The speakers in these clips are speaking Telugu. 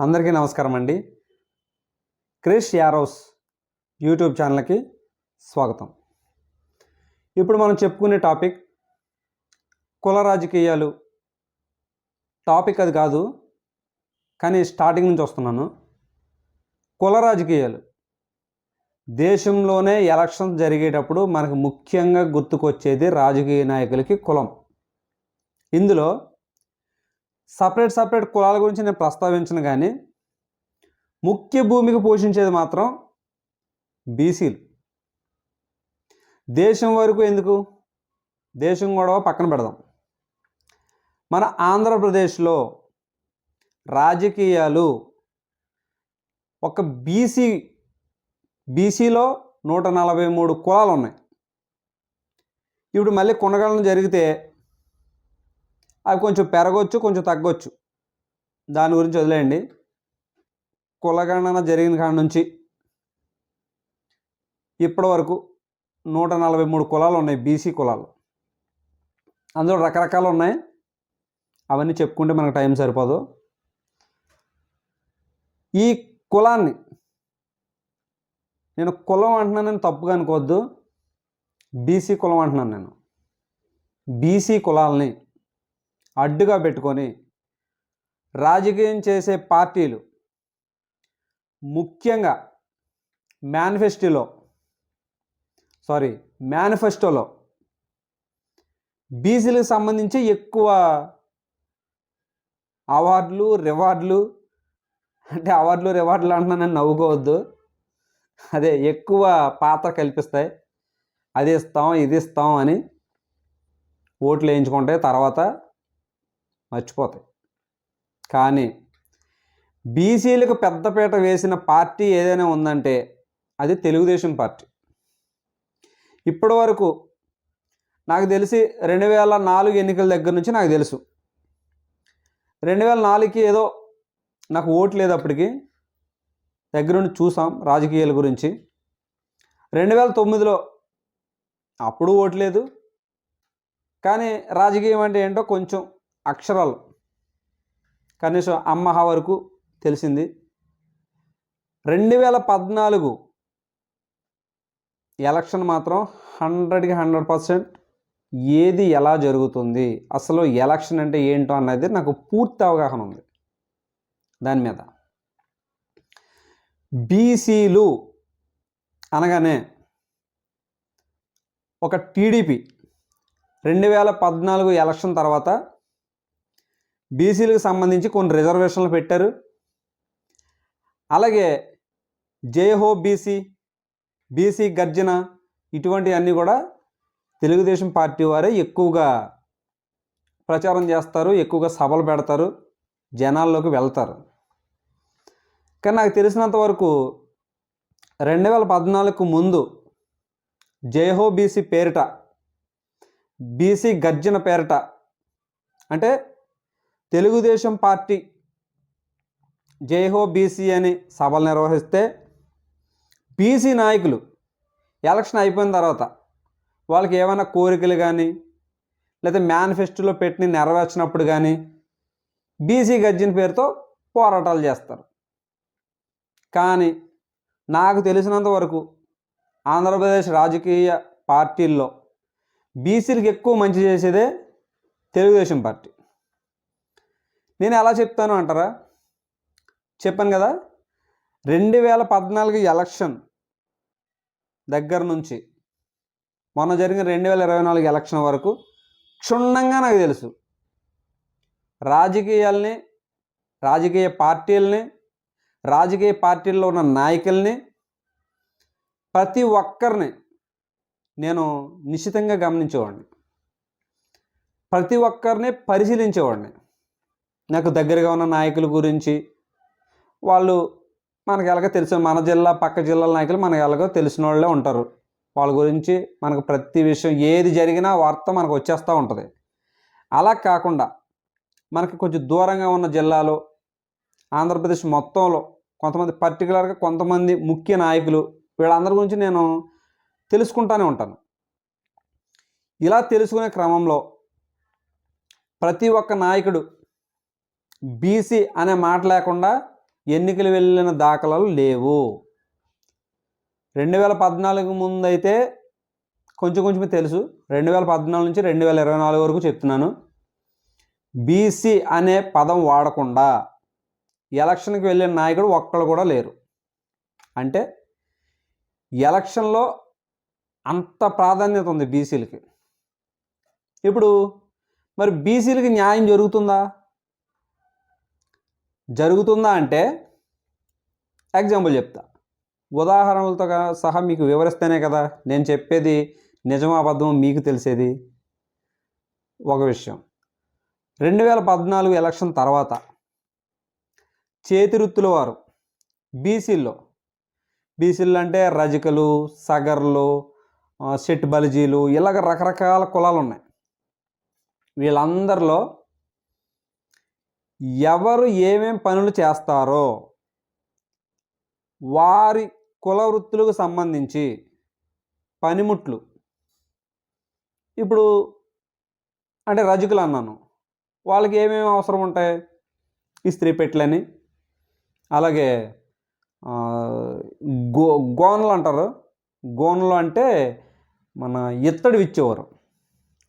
అందరికీ నమస్కారం అండి. క్రిష్ యారోస్ యూట్యూబ్ ఛానల్కి స్వాగతం. ఇప్పుడు మనం చెప్పుకునే టాపిక్ కుల రాజకీయాలు. టాపిక్ అది కాదు కానీ స్టార్టింగ్ నుంచి వస్తున్నాను. కుల రాజకీయాలు. దేశంలోనే ఎలక్షన్ జరిగేటప్పుడు మనకు ముఖ్యంగా గుర్తుకొచ్చేది రాజకీయ నాయకులకి కులం. ఇందులో సపరేట్ సపరేట్ కులాల గురించి నేను ప్రస్తావించను కానీ ముఖ్య భూమికి పోషించేది మాత్రం బీసీలు. దేశం వరకు ఎందుకు? దేశం గొడవ పక్కన పెడదాం. మన ఆంధ్రప్రదేశ్లో రాజకీయాలు ఒక బీసీ బీసీలో నూట నలభై మూడు కులాలు ఉన్నాయి. ఇప్పుడు మళ్ళీ కొనగలను జరిగితే అవి కొంచెం పెరగొచ్చు కొంచెం తగ్గొచ్చు. దాని గురించి వదిలేయండి. కులగణన జరిగిన కాడ నుంచి ఇప్పటి వరకు నూట నలభై మూడు కులాలు ఉన్నాయి బీసీ కులాలు. అందులో రకరకాలు ఉన్నాయి. అవన్నీ చెప్పుకుంటే మనకు టైం సరిపోదు. ఈ కులాన్ని నేను కులం అంటున్నాను నేను తప్పుగా అనుకోవద్దు. బీసీ కులం అంటున్నాను నేను. బీసీ కులాలని అడ్డుగా పెట్టుకొని రాజకీయం చేసే పార్టీలు ముఖ్యంగా మేనిఫెస్టోలో సారీ మేనిఫెస్టోలో బీసీలకు సంబంధించి ఎక్కువ అవార్డులు రివార్డులు అంటే అవార్డులు రివార్డులు అంటున్నాను నవ్వుకోవద్దు. అదే ఎక్కువ పాత్ర కల్పిస్తాయి. అది ఇస్తాం ఇది ఇస్తాం అని ఓట్లు వేయించుకుంటే తర్వాత మర్చిపోతాయి. కానీ బీసీలకు పెద్దపీట వేసిన పార్టీ ఏదైనా ఉందంటే అది తెలుగుదేశం పార్టీ. ఇప్పటి వరకు నాకు తెలిసి రెండు వేల నాలుగు ఎన్నికల దగ్గర నుంచి నాకు తెలుసు. రెండు వేల నాలుగుకి ఏదో నాకు ఓటు లేదు అప్పటికి దగ్గరుండి చూసాం రాజకీయాల గురించి. రెండు వేల తొమ్మిదిలో అప్పుడు ఓటు లేదు. కానీ రాజకీయం అంటే ఏంటో కొంచెం అక్షరాలు. కనీసం అమ్మహ వరకు తెలిసింది. రెండు వేల పద్నాలుగు ఎలక్షన్ మాత్రం హండ్రెడ్కి హండ్రెడ్ పర్సెంట్ ఏది ఎలా జరుగుతుంది అసలు ఎలక్షన్ అంటే ఏంటో అన్నది నాకు పూర్తి అవగాహన ఉంది. దాని మీద. బీసీలు అనగానే ఒక టీడీపీ. రెండు వేల పద్నాలుగు ఎలక్షన్ తర్వాత బీసీలకు సంబంధించి కొన్ని రిజర్వేషన్లు పెట్టారు. అలాగే జేహో బీసీ బీసీ గర్జన ఇటువంటివన్నీ కూడా తెలుగుదేశం పార్టీ వారే ఎక్కువగా ప్రచారం చేస్తారు ఎక్కువగా సభలు పెడతారు జనాల్లోకి వెళ్తారు. కానీ నాకు తెలిసినంత వరకు రెండు వేల పద్నాలుగుకు ముందు జయహో బీసీ పేరిట బీసీ గర్జన పేరిట అంటే తెలుగుదేశం పార్టీ జైహో బీసీ అని సభలు నిర్వహిస్తే బీసీ నాయకులు ఎలక్షన్ అయిపోయిన తర్వాత వాళ్ళకి ఏమైనా కోరికలు కానీ లేదా మేనిఫెస్టోలో పెట్టిన నెరవేర్చినప్పుడు కానీ బీసీ గర్జన పేరుతో పోరాటాలు చేస్తారు. కానీ నాకు తెలిసినంత వరకు ఆంధ్రప్రదేశ్ రాజకీయ పార్టీల్లో బీసీలకు ఎక్కువ మంచి చేసేదే తెలుగుదేశం పార్టీ. నేను ఎలా చెప్తాను అంటారా? చెప్పాను కదా రెండు వేల పద్నాలుగు ఎలక్షన్ దగ్గర నుంచి మొన్న జరిగిన రెండు వేల ఇరవై నాలుగు ఎలక్షన్ వరకు క్షుణ్ణంగా నాకు తెలుసు. రాజకీయాల్ని రాజకీయ పార్టీలని రాజకీయ పార్టీల్లో ఉన్న నాయకుల్ని ప్రతి ఒక్కరిని నేను నిశ్చితంగా గమనించేవాడిని. ప్రతి ఒక్కరిని పరిశీలించేవాడిని. నాకు దగ్గరగా ఉన్న నాయకుల గురించి. వాళ్ళు మనకు ఎలాగో తెలుసు మన జిల్లా పక్క జిల్లాల నాయకులు మనకు ఎలాగో తెలిసిన వాళ్ళే ఉంటారు. వాళ్ళ గురించి మనకు ప్రతి విషయం ఏది జరిగినా వార్త మనకు వచ్చేస్తూ ఉంటుంది. అలా కాకుండా మనకి కొంచెం దూరంగా ఉన్న జిల్లాలో ఆంధ్రప్రదేశ్ మొత్తంలో కొంతమంది పర్టికులర్గా కొంతమంది ముఖ్య నాయకులు వీళ్ళందరి గురించి నేను తెలుసుకుంటానే ఉంటాను. ఇలా తెలుసుకునే క్రమంలో ప్రతి ఒక్క నాయకుడు బీసీ అనే మాట లేకుండా ఎన్నికలు వెళ్ళిన దాఖలాలు లేవు. రెండు వేల పద్నాలుగు ముందు అయితే కొంచెం కొంచెం తెలుసు. రెండు వేల పద్నాలుగు నుంచి రెండు వేల ఇరవై నాలుగు వరకు చెప్తున్నాను. బీసీ అనే పదం వాడకుండా ఎలక్షన్కి వెళ్ళిన నాయకుడు ఒక్కడు కూడా లేరు. అంటే ఎలక్షన్లో అంత ప్రాధాన్యత ఉంది బీసీలకి ఇప్పుడు మరి బీసీలకి న్యాయం జరుగుతుందా? జరుగుతుందా అంటే ఎగ్జాంపుల్ చెప్తా. ఉదాహరణలతో సహా మీకు వివరిస్తేనే కదా నేను చెప్పేది నిజమాబద్ధం మీకు తెలిసేది? ఒక విషయం. రెండు వేల పద్నాలుగు ఎలక్షన్ తర్వాత చేతివృత్తుల వారు బీసీల్లో బీసీలు అంటే రజకలు సగర్లు సెట్ షెట్ బలిజీలు ఇలాగ రకరకాల కులాలు ఉన్నాయి వీళ్ళందరిలో ఎవరు ఏమేం పనులు చేస్తారో వారి కుల వృత్తులకు సంబంధించి పనిముట్లు. ఇప్పుడు అంటే రజకులు అన్నాను. వాళ్ళకి ఏమేమి అవసరం ఉంటాయి? ఇస్త్రీ పెట్టెలని అలాగే గో గోనలు అంటారు. గోనలు అంటే మన ఇత్తడి ఇచ్చేవారు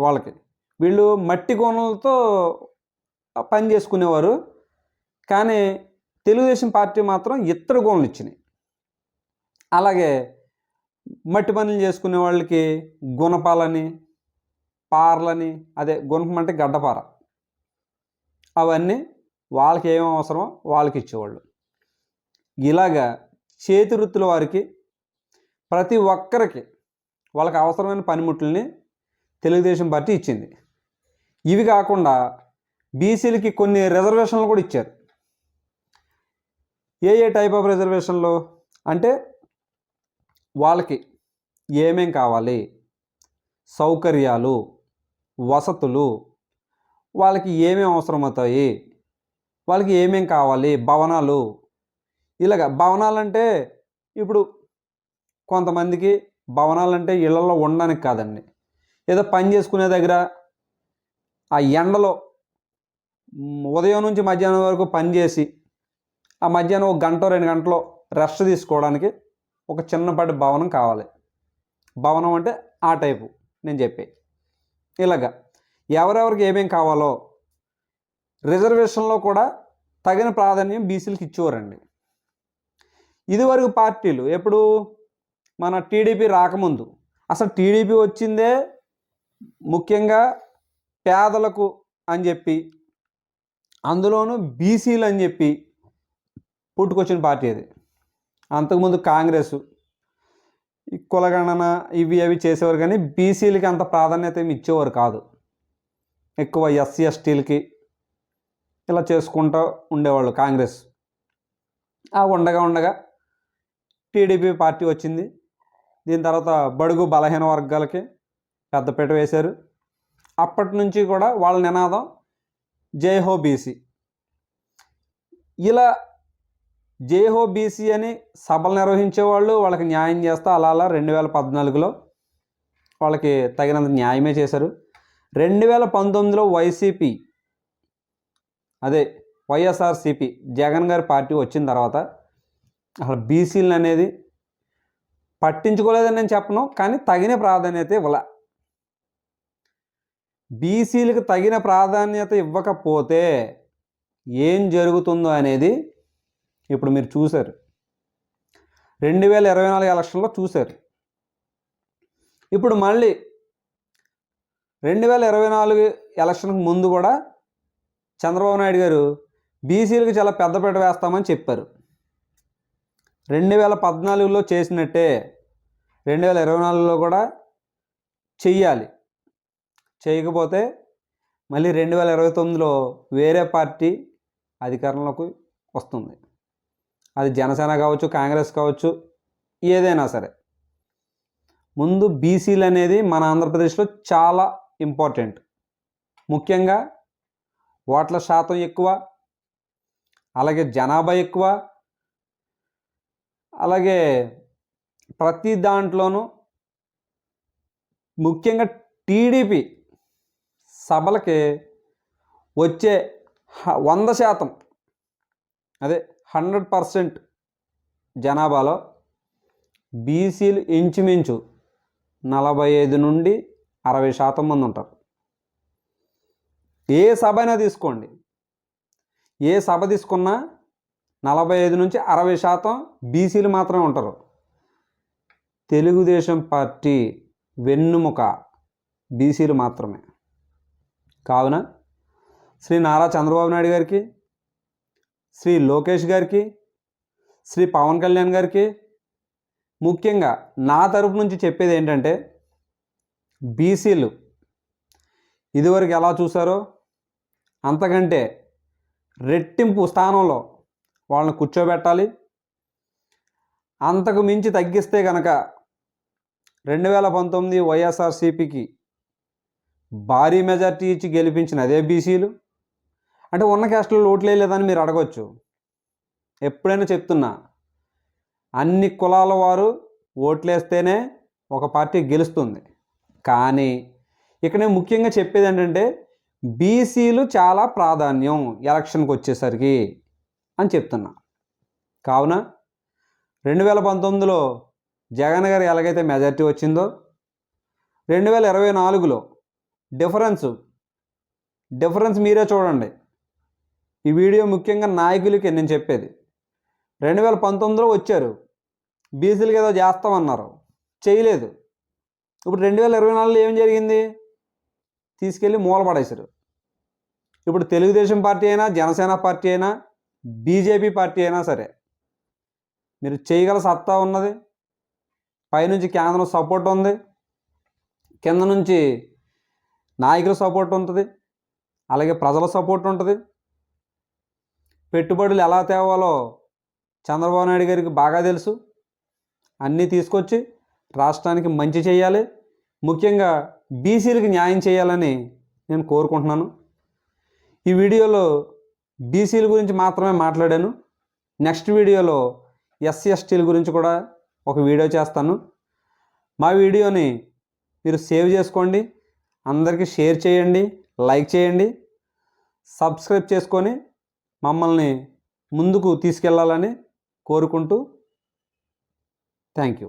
వాళ్ళకి. వీళ్ళు మట్టి గోనలతో పని చేసుకునేవారు. కానీ తెలుగుదేశం పార్టీ మాత్రం ఇతర గోణలు ఇచ్చినాయి. అలాగే మట్టి పనులు చేసుకునే వాళ్ళకి గుణపాలని పార్లని అదే గుణపం అంటే గడ్డపార. అవన్నీ వాళ్ళకి ఏమేమి అవసరమో వాళ్ళకి ఇచ్చేవాళ్ళు. ఇలాగా చేతి వృత్తుల వారికి ప్రతి ఒక్కరికి వాళ్ళకి అవసరమైన పనిముట్లని తెలుగుదేశం పార్టీ ఇచ్చింది. ఇవి కాకుండా బీసీలకి కొన్ని రిజర్వేషన్లు కూడా ఇచ్చారు. ఏ ఏ టైప్ ఆఫ్ రిజర్వేషన్లు అంటే వాళ్ళకి ఏమేం కావాలి? సౌకర్యాలు వసతులు వాళ్ళకి ఏమేమి అవసరమవుతాయి? వాళ్ళకి ఏమేం కావాలి? భవనాలు. ఇలాగ భవనాలంటే ఇప్పుడు కొంతమందికి భవనాలంటే ఇళ్ళలో ఉండడానికి కాదండి. ఏదో పని చేసుకునే దగ్గర ఆ ఎండలో ఉదయం నుంచి మధ్యాహ్నం వరకు పనిచేసి ఆ మధ్యాహ్నం ఒక గంట రెండు గంటలో రెస్ట్ తీసుకోవడానికి ఒక చిన్నపాటి భవనం కావాలి. భవనం అంటే ఆ టైపు నేను చెప్పే ఇలాగా ఎవరెవరికి ఏమేం కావాలో రిజర్వేషన్లో కూడా తగిన ప్రాధాన్యం బీసీలకు ఇచ్చేవారండి. ఇదివరకు పార్టీలు ఎప్పుడు మన టీడీపీ రాకముందు అసలు టీడీపీ వచ్చిందే ముఖ్యంగా పేదలకు అని చెప్పి అందులోనూ బీసీలు అని చెప్పి పుట్టుకొచ్చిన పార్టీ అది. అంతకుముందు కాంగ్రెస్ ఈ కులగణన ఇవి అవి చేసేవారు కానీ బీసీలకి అంత ప్రాధాన్యత ఏమి ఇచ్చేవారు కాదు. ఎక్కువ ఎస్సీ ఎస్టీలకి ఇలా చేసుకుంటూ ఉండేవాళ్ళు కాంగ్రెస్. ఆ ఉండగా ఉండగా టీడీపీ పార్టీ వచ్చింది. దీని తర్వాత బడుగు బలహీన వర్గాలకి పెద్దపీట వేశారు. అప్పటి నుంచి కూడా వాళ్ళ నినాదం జై బీసీ. ఇలా జై బీసీ అని సభలు నిర్వహించేవాళ్ళు వాళ్ళకి న్యాయం చేస్తా అలా అలా రెండు వేల పద్నాలుగులో వాళ్ళకి తగినంత న్యాయమే చేశారు. రెండు వేల పంతొమ్మిదిలో వైసీపీ అదే వైఎస్ఆర్సిపి జగన్ గారి పార్టీ వచ్చిన తర్వాత అసలు బీసీలను అనేది పట్టించుకోలేదని నేను చెప్పను కానీ తగిన ప్రాధాన్యత ఇవ్వలే. బీసీలకు తగిన ప్రాధాన్యత ఇవ్వకపోతే ఏం జరుగుతుందో అనేది ఇప్పుడు మీరు చూశారు. రెండు వేల ఇరవై నాలుగు ఎలక్షన్లో చూశారు. ఇప్పుడు మళ్ళీ రెండు వేల ఇరవై నాలుగు ఎలక్షన్కి ముందు కూడా చంద్రబాబు నాయుడు గారు బీసీలకు చాలా పెద్దపీట వేస్తామని చెప్పారు. రెండు వేల పద్నాలుగులో చేసినట్టే రెండు వేల ఇరవై నాలుగులో కూడా చెయ్యాలి. చేయకపోతే మళ్ళీ రెండు వేల ఇరవై తొమ్మిదిలో వేరే పార్టీ అధికారంలోకి వస్తుంది. అది జనసేన కావచ్చు కాంగ్రెస్ కావచ్చు ఏదైనా సరే. ముందు బీసీలు అనేది మన ఆంధ్రప్రదేశ్లో చాలా ఇంపార్టెంట్. ముఖ్యంగా ఓట్ల శాతం ఎక్కువ అలాగే జనాభా ఎక్కువ అలాగే ప్రతి దాంట్లోనూ ముఖ్యంగా టీడీపీ సభలకి వచ్చే హ- వంద శాతం అదే హండ్రెడ్ పర్సెంట్ జనాభాలో బీసీలు ఇంచుమించు నలభై ఐదు నుండి అరవై శాతం మంది ఉంటారు. ఏ సభ అయినా తీసుకోండి. ఏ సభ తీసుకున్నా నలభై ఐదు నుంచి అరవై శాతం బీసీలు మాత్రమే ఉంటారు. తెలుగుదేశం పార్టీ వెన్నుముక బీసీలు మాత్రమే. కావున శ్రీ నారా చంద్రబాబు నాయుడు గారికి శ్రీ లోకేష్ గారికి శ్రీ పవన్ కళ్యాణ్ గారికి ముఖ్యంగా నా తరపు నుంచి చెప్పేది ఏంటంటే బీసీలు ఇదివరకు ఎలా చూసారో అంతకంటే రెట్టింపు స్థానంలో వాళ్ళని కూర్చోబెట్టాలి. అంతకు మించి తగ్గిస్తే కనుక రెండు వేల పంతొమ్మిది వైఎస్ఆర్సీపీకి భారీ మెజార్టీ ఇచ్చి గెలిపించిన అదే బీసీలు? అంటే ఉన్న క్యాస్ట్లో ఓట్లు వేయలేదని మీరు అడగవచ్చు ఎప్పుడైనా చెప్తున్నా. అన్ని కులాల వారు ఓట్లేస్తేనే ఒక పార్టీ గెలుస్తుంది. కానీ ఇక్కడ నేను ముఖ్యంగా చెప్పేది ఏంటంటే బీసీలు చాలా ప్రాధాన్యం ఎలక్షన్కి వచ్చేసరికి అని చెప్తున్నా. కావున రెండు వేల పంతొమ్మిదిలో జగన్ గారు ఎలాగైతే మెజార్టీ వచ్చిందో రెండు వేల ఇరవై నాలుగులో డిఫరెన్స్. డిఫరెన్స్ మీరే చూడండి. ఈ వీడియో ముఖ్యంగా నాయకులకి నేను చెప్పేది. రెండు వేల పంతొమ్మిదిలో వచ్చారు. బీసీలకి ఏదో చేస్తామన్నారు. చేయలేదు. ఇప్పుడు రెండు వేల ఇరవై నాలుగులో ఏం జరిగింది? తీసుకెళ్ళి మూలపడేశారు ఇప్పుడు తెలుగుదేశం పార్టీ అయినా జనసేన పార్టీ అయినా బీజేపీ పార్టీ అయినా సరే మీరు చేయగల సత్తా ఉన్నది. పైనుంచి కేంద్రం సపోర్ట్ ఉంది. కింద నుంచి నాయకుల సపోర్ట్ ఉంటుంది. అలాగే ప్రజల సపోర్ట్ ఉంటుంది. పెట్టుబడులు ఎలా తేవాలో చంద్రబాబు నాయుడు గారికి బాగా తెలుసు. అన్నీ తీసుకొచ్చి రాష్ట్రానికి మంచి చేయాలి. ముఖ్యంగా బీసీలకు న్యాయం చేయాలని నేను కోరుకుంటున్నాను. ఈ వీడియోలో బీసీల గురించి మాత్రమే మాట్లాడాను. నెక్స్ట్ వీడియోలో ఎస్సీ ఎస్టీల గురించి కూడా ఒక వీడియో చేస్తాను. మా వీడియోని మీరు సేవ్ చేసుకోండి. అందరికీ షేర్ చేయండి లైక్ చేయండి సబ్స్క్రైబ్ చేసుకొని మమ్మల్ని ముందుకు తీసుకెళ్ళాలని కోరుకుంటూ థ్యాంక్ యూ.